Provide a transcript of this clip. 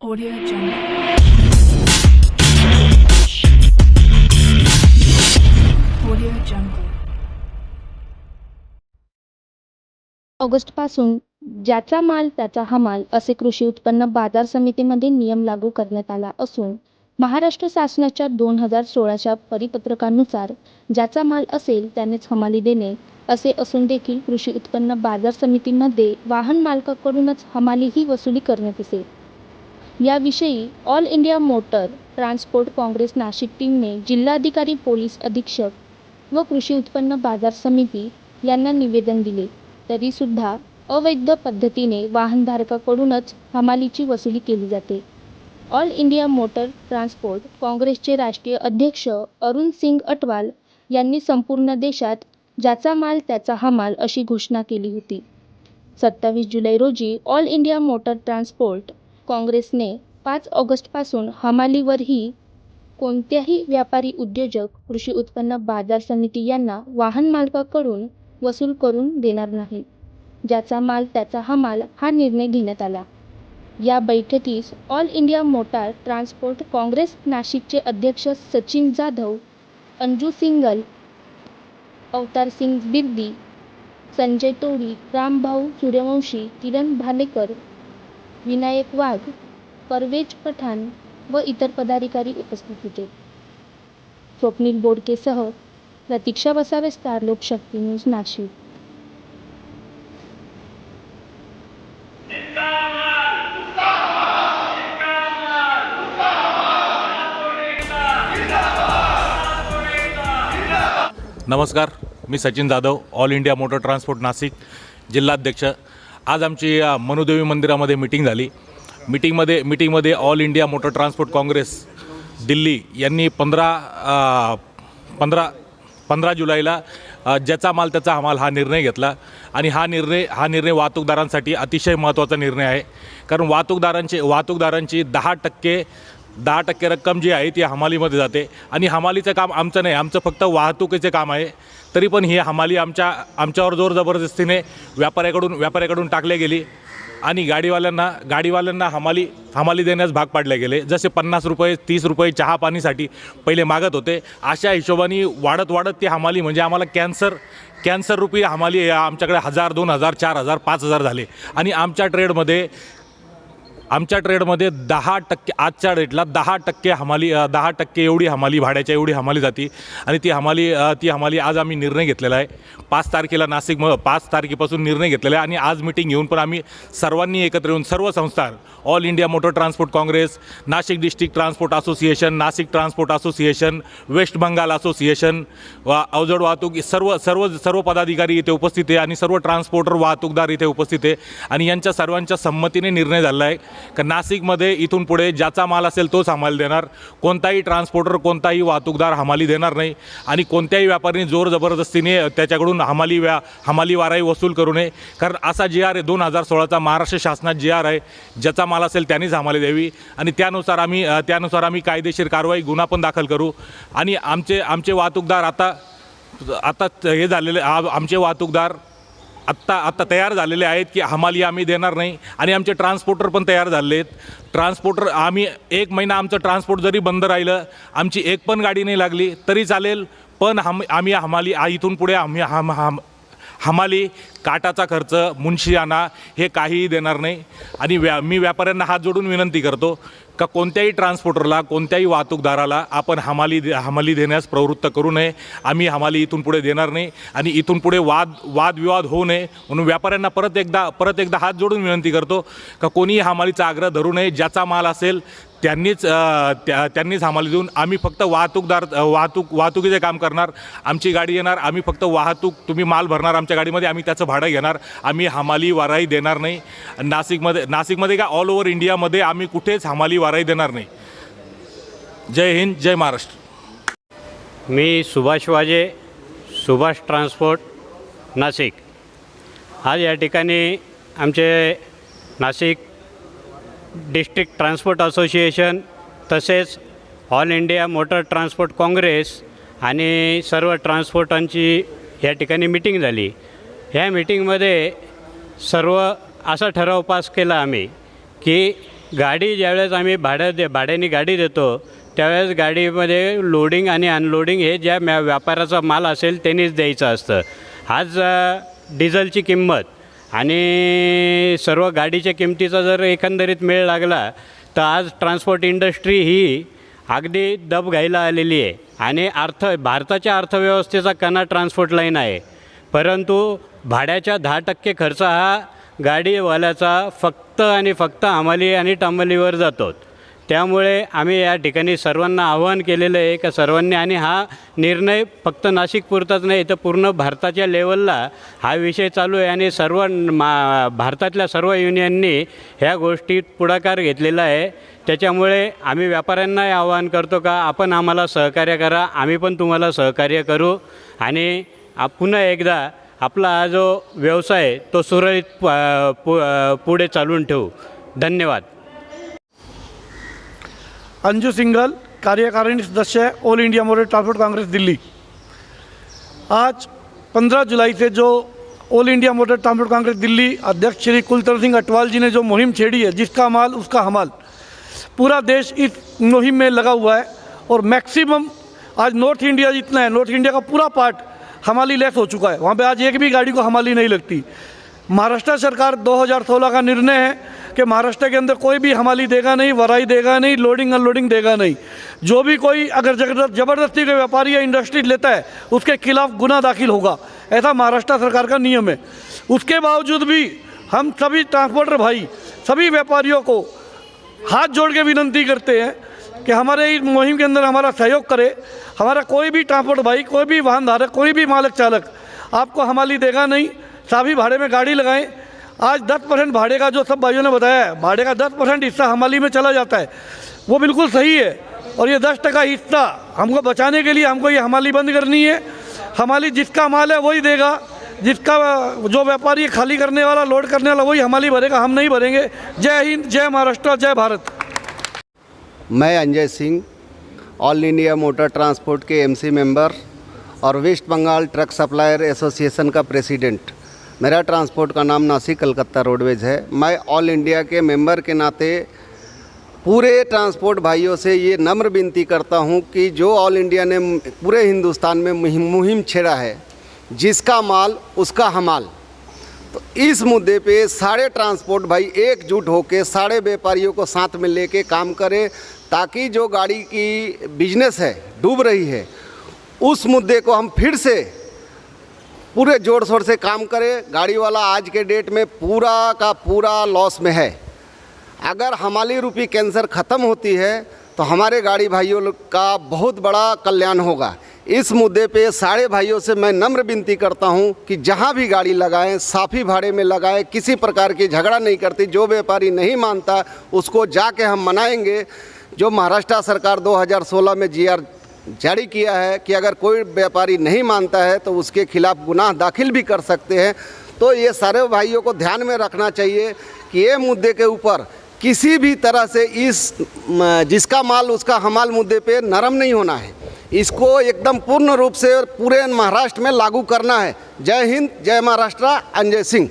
Audio Jungle. Audio Jungle. ऑगस्टपासून ज्याचा माल त्याचा हमाल असे कृषी उत्पन्न बाजार समितीमध्ये नियम लागू करण्यात आला असून महाराष्ट्र शासनाच्या दोन हजार सोळाच्या परिपत्रकानुसार ज्याचा माल असेल त्यानेच हमाली देणे असे असून देखील कृषी उत्पन्न बाजार समितीमध्ये वाहन मालकाकडूनच हमाली ही वसुली करण्यात येते याविषयी all India motor transport congress Nashik टीमने जिल्हाधिकारी पोलीस अधीक्षक व कृषी उत्पन्न बाजार समिती यांना निवेदन दिले. तरीसुद्धा अवैध पद्धतीने वाहनधारकाकडूनच हमालीची वसुली केली जाते. ऑल इंडिया मोटर ट्रान्सपोर्ट काँग्रेसचे राष्ट्रीय अध्यक्ष अरुण सिंग अटवाल यांनी संपूर्ण देशात ज्याचा माल त्याचा हमाल अशी घोषणा केली होती. सत्तावीस जुलै रोजी ऑल इंडिया मोटर ट्रान्सपोर्ट काँग्रेसने पाच ऑगस्टपासून हमालीवरही कोणत्याही व्यापारी उद्योजक कृषी उत्पन्न बाजार समिती यांना वाहन मालकाकडून वसूल करून देणार नाही. ज्याचा माल त्याचा हमाल हा निर्णय घेण्यात आला. या बैठकीस all India motor transport congress नाशिकचे अध्यक्ष सचिन जाधव अंजू सिंगल अवतार सिंग बिर्दी संजय तोडी रामभाऊ सूर्यवंशी किरण भालेकर विनायक वाघ परवेज पठाण व इतर पदाधिकारी उपस्थित होते. स्वप्नील बोडकेसह प्रतीक्षा वसावे स्टार लोकशक्ती न्यूज नाशिक. नमस्कार मी Sachin Jadhav all India motor transport Nashik जिल्हाध्यक्ष आज आमची मनुदेवी मंदिरामध्ये मिटिंग झाली. मिटिंगमध्ये मिटिंगमध्ये all India motor transport congress Delhi यांनी पंधरा पंधरा पंधरा जुलैला ज्याचा माल त्याचा हमाल हा निर्णय घेतला. आणि हा निर्णय हा निर्णय वाहतूकदारांसाठी अतिशय महत्त्वाचा निर्णय आहे. कारण वाहतूकदारांचे वाहतूकदारांची दहा टक्के दहा टक्के रक्कम जी आहे ती हमालीमध्ये जाते. आणि हमालीचं काम आमचं नाही आमचं फक्त वाहतुकीचे काम आहे. तरी पण ही हमाली आमच्या आमच्यावर जोर जबरदस्तीने व्यापाऱ्याकडून व्यापाऱ्याकडून टाकली गेली. आणि गाडीवाल्यांना गाडीवाल्यांना हमाली हमाली देण्यास भाग पाडले गेले. जसे पन्नास रुपये तीस रुपये चहा पाणीसाठी पहिले मागत होते अशा हिशोबाने वाढत वाढत ती हमाली म्हणजे आम्हाला कॅन्सर कॅन्सर रुपी हमाली आमच्याकडे हजार दोन हजार चार हजार पाच हजार झाले. आणि आमच्या ट्रेडमध्ये आमच्या ट्रेडमध्ये दहा टक्के आजच्या रेटला दहा टक्के हमाली दहा टक्के एवढी हमाली भाड्याच्या एवढी हमाली जाती. आणि ती हमाली ती हमाली आज आम्ही निर्णय घेतलेला आहे. पाच तारखेला नाशिक म पाच तारखेपासून निर्णय घेतलेला आहे आणि आज मिटिंग घेऊन पण आम्ही सर्वांनी एकत्र येऊन सर्व संस्था all India motor transport congress Nashik district transport association Nashik transport association west Bengal association वा अवजड वाहतूक सर्व सर्व सर्व पदाधिकारी इथे उपस्थित आहे आणि सर्व ट्रान्सपोर्टर वाहतूकदार इथे उपस्थित आहे. आणि यांच्या सर्वांच्या संमतीने निर्णय झाला आहे. का नाशिकमध्ये इथून पुढे ज्याचा माल असेल तोच हमाली देणार. कोणताही ट्रान्सपोर्टर कोणताही वाहतूकदार हमाली देणार नाही. आणि कोणत्याही व्यापाऱ्याने जोर जबरदस्तीने त्याच्याकडून हमाली व्या हमाली वाराही वसूल करू नये. कारण असा जी आर आहे दोन हजार सोळाचा महाराष्ट्र शासनात जी आर आहे. ज्याचा माल असेल त्यांनीच हमाली द्यावी. आणि त्यानुसार आम्ही त्यानुसार आम्ही कायदेशीर कारवाई गुन्हा पण दाखल करू. आणि आमचे आमचे वाहतूकदार आता आता हे झालेले आमचे वाहतूकदार आत्ता आत्ता तयार झालेले आहेत की हमाली आम्ही देणार नाही आणि आमचे ट्रान्सपोर्टर पण तयार झाले आहेत ट्रान्सपोर्टर आम्ही एक महिना आमचं ट्रान्सपोर्ट जरी बंद राहिलं आमची एक पण गाडी नाही लागली तरी चालेल. पण हम आम्ही हमाली आ- इथून पुढे आम्ही हम हम हमाली काटाचा खर्च मुंशियाना हे काहीही देणार नाही. आणि व्या मी व्यापाऱ्यांना हात जोडून विनंती करतो का कोणत्याही ट्रान्सपोर्टरला कोणत्याही वाहतूकदाराला आपण हमाली दे हमाली देण्यास प्रवृत्त करू नये. आम्ही हमाली इथून पुढे देणार नाही आणि इथून पुढे वाद वादविवाद होऊ नये. म्हणून व्यापाऱ्यांना परत एकदा परत एकदा हात जोडून विनंती करतो का कोणीही हमालीचा आग्रह धरू नये. ज्याचा माल असेल त्यांनीच त्या त्यांनीच हमाली देऊन आम्ही फक्त वाहतूकदार वाहतूक वाहतुकीचे काम करणार. आमची गाडी येणार आम्ही फक्त वाहतूक तुम्ही माल भरणार आमच्या गाडीमध्ये आम्ही त्याचं भाडं घेणार. आम्ही हमाली वाराही देणार नाही. नाशिकमध्ये नाशिकमध्ये का ऑल ओव्हर इंडियामध्ये आम्ही कुठेच हमाली वाराई देणार नाही. जय हिंद जय महाराष्ट्र. मी सुभाष वाजे सुभाष ट्रान्सपोर्ट नाशिक. आज या ठिकाणी आमचे नाशिक डिस्ट्रिक्ट ट्रान्सपोर्ट असोसिएशन तसेच all India motor transport congress आणि सर्व ट्रान्सपोर्टांची या ठिकाणी मिटिंग झाली. ह्या मिटिंगमध्ये सर्व असा ठराव पास केला आम्ही की गाडी ज्यावेळेस आम्ही भाड्या दे भाड्याने गाडी देतो त्यावेळेस गाडीमध्ये लोडिंग आणि अनलोडिंग हे ज्या म्या व्यापाराचा माल असेल त्यांनीच द्यायचं असतं. आज डिझेलची किंमत. आणि सर्व गाडीच्या किमतीचा जर एकंदरीत मेळ लागला तर आज ट्रान्सपोर्ट इंडस्ट्री ही अगदी दब घ्यायला आलेली आहे. आणि अर्थ भारताच्या अर्थव्यवस्थेचा कणा ट्रान्सपोर्ट लाईन आहे. परंतु भाड्याच्या दहा टक्के खर्च हा गाडीवाल्याचा फक्त आणि फक्त हमाली आणि टंबलीवर जातो त्यामुळे आम्ही या ठिकाणी सर्वांना आवाहन केलेलं आहे का सर्वांनी आणि हा निर्णय फक्त नाशिकपुरताच नाही तर पूर्ण भारताच्या लेवलला हा विषय चालू आहे. आणि सर्व मा भारतातल्या सर्व युनियननी ह्या गोष्टीत पुढाकार घेतलेला आहे. त्याच्यामुळे आम्ही व्यापाऱ्यांनाही आवाहन करतो का आपण आम्हाला सहकार्य करा आम्ही पण तुम्हाला सहकार्य करू. आणि पुन्हा एकदा आपला जो व्यवसाय तो सुरळीत पुढे चालून ठेवू. धन्यवाद. अंजू सिंघल, कार्यकारिणी सदस्य all India motor transport congress Delhi. आज 15 जुलाई से जो all India motor transport congress Delhi अध्यक्ष श्री कुलतर सिंह अटवाल जी ने जो मुहिम छेड़ी है जिसका माल, उसका हमाल, पूरा देश इस मुहिम में लगा हुआ है और मैक्सिमम आज नॉर्थ इंडिया जितना है नॉर्थ इंडिया का पूरा पार्ट हमाली लेस हो चुका है। वहाँ पे आज एक भी गाड़ी को हमाली नहीं लगती। महाराष्ट्र सरकार 2016 का निर्णय है कि महाराष्ट्र के अंदर कोई भी हमाली देगा नहीं, वराई देगा नहीं लोडिंग अनलोडिंग देगा नहीं। जो भी कोई अगर ज़बरदस्त के व्यापारी या इंडस्ट्री लेता है, उसके खिलाफ गुना दाखिल होगा। ऐसा महाराष्ट्र सरकार का नियम है। उसके बावजूद भी हम सभी ट्रांसपोर्टर भाई, सभी व्यापारियों को हाथ जोड़ के विनंती करते हैं कि हमारे इस मुहिम के अंदर हमारा सहयोग करे, हमारा कोई भी ट्रांसपोर्ट भाई, कोई भी वाहन धारक, कोई भी मालक चालक आपको हमाली देगा नहीं। सभी भाड़े में गाड़ी लगाएँ। आज 10 परसेंट भाड़े का जो सब भाइयों ने बताया है, भाड़े का 10 परसेंट हिस्सा हमाली में चला जाता है। वो बिल्कुल सही है। और ये 10 टका हिस्सा हमको बचाने के लिए हमको ये हमाली बंद करनी है। हमाली जिसका माल है वही देगा। जिसका, जो व्यापारी खाली करने वाला, लोड करने वाला, वही हमाली भरेगा। हम नहीं भरेंगे। जय हिंद, जय महाराष्ट्र, जय भारत। मैं Anjay Singh all India motor transport के एमसी मेंबर और west Bengal truck supplier association का प्रेसिडेंट मेरा ट्रांसपोर्ट का नाम नासिक कलकत्ता रोडवेज़ है। मैं ऑल इंडिया के मेंबर के नाते पूरे ट्रांसपोर्ट भाइयों से ये नम्र विनती करता हूँ कि जो ऑल इंडिया ने पूरे हिंदुस्तान में मुहिम छेड़ा है, जिसका माल, उसका हमाल। तो इस मुद्दे पे सारे ट्रांसपोर्ट भाई एकजुट होकर सारे व्यापारियों को साथ में लेके काम करें, ताकि जो गाड़ी की बिज़नेस है, डूब रही है, उस मुद्दे को हम फिर से पूरे ज़ोर शोर से काम करें। गाड़ी वाला आज के डेट में पूरा का पूरा लॉस में है। अगर हमारी रूपी कैंसर ख़त्म होती है तो हमारे गाड़ी भाइयों का बहुत बड़ा कल्याण होगा। इस मुद्दे पे सारे भाइयों से मैं नम्र विनती करता हूँ कि जहाँ भी गाड़ी लगाएँ, साफी भाड़े में लगाएँ, किसी प्रकार की झगड़ा नहीं करती, जो व्यापारी नहीं मानता, उसको जाके हम मनाएँगे। जो महाराष्ट्र सरकार 2016 में जीआर जारी किया है कि अगर कोई व्यापारी नहीं मानता है तो उसके खिलाफ गुनाह दाखिल भी कर सकते हैं। तो ये सारे भाइयों को ध्यान में रखना चाहिए कि ये मुद्दे के ऊपर किसी भी तरह से इस जिसका माल, उसका हमाल मुद्दे पे नरम नहीं होना है। इसको एकदम पूर्ण रूप से पूरे महाराष्ट्र में लागू करना है। जय हिंद जय महाराष्ट्र अंजय सिंह।